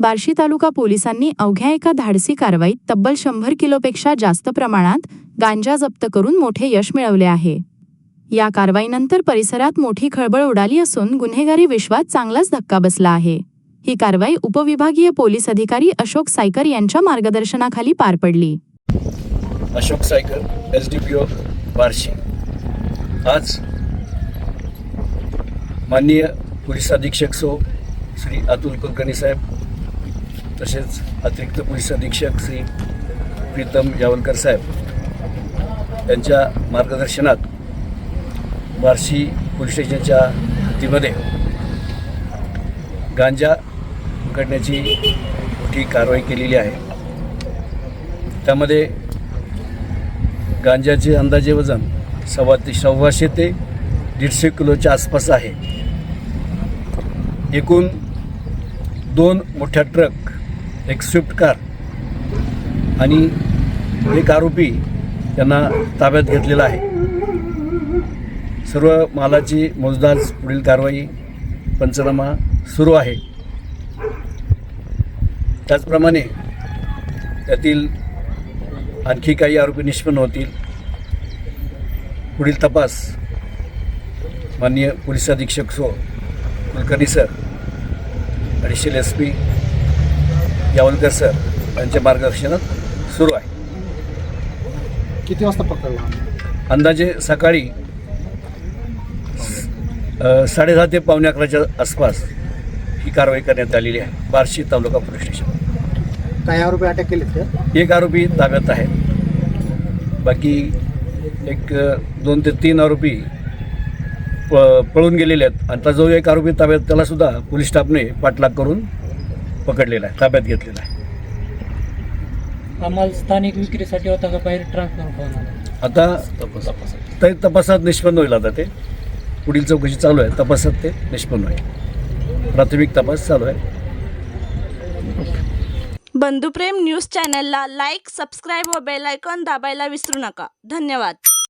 बार्शी तालुका पोलिसांनी अवघ्या एका धाडसी कारवाईत तब्बल शंभर किलोपेक्षा जास्त प्रमाणात गांजा जप्त करून मोठे यश मिळवले आहे. या कारवाईनंतर परिसरात मोठी खळबळ उडाली असून गुन्हेगारी विश्वात चांगलाच धक्का बसला आहे. ही कारवाई उपविभागीय पोलीस अधिकारी अशोक सायकर यांच्या मार्गदर्शनाखाली पार पडली. Ashok Saykar S D P O Barshi. आज माननीय पोलीस अधीक्षक सो श्री अतुल कुलकर्णी साहेब तसेच अतिरिक्त पोलीस अधीक्षक श्री प्रीतम यावलकर साहेब यांच्या मार्गदर्शनात बार्शी पोलीस स्टेशनच्या हद्दीमध्ये गांजा पकडण्याची मोठी कारवाई केलेली आहे. त्यामध्ये गांजाचे अंदाजे वजन सव्वा ते सव्वाशे ते दीडशे किलोच्या आसपास आहे. एकूण दोन मोठ्या ट्रक एक स्विफ्ट कार. आणि एक आरोपी त्यांना ताब्यात घेतलेला आहे. सर्व मालाची मोजदाज पुढील कारवाई पंचनामा सुरू आहे. त्याचप्रमाणे त्यातील आणखी काही आरोपी निष्पन्न होतील. पुढील तपास माननीय पोलीस अधीक्षक so Kulkarni sir additional S P Yavalkar sir यांच्या मार्गदर्शनात सुरू आहे. किती वाजता पकडला अंदाजे सकाळी साडेदहा ते पावणे अकराच्या आसपास ही कारवाई करण्यात आलेली आहे बार्शी तालुका पोलीस स्टेशन. काही आरोपी अटक केलेत का? एक आरोपी ताब्यात आहेत बाकी एक दोन ते तीन आरोपी प पळून गेलेले आहेत. आणि जो एक आरोपी ताब्यात त्यालासुद्धा पोलीस स्टाफने पाठलाग करून पकडलेला आहे ताब्यात घेतलेला आहे. आम्हाला स्थानिक विक्रीसाठी होता का बाहेर ट्रान्सफर आता ते तपासात निष्पन्न होईल आता ते. पुढील चौकशी चालू आहे तपासात ते निष्पन्न होईल. प्राथमिक तपास चालू आहे. बंधुप्रेम न्यूज चॅनलला लाईक सबस्क्राईब व बेल आयकॉन दाबायला विसरू नका. धन्यवाद.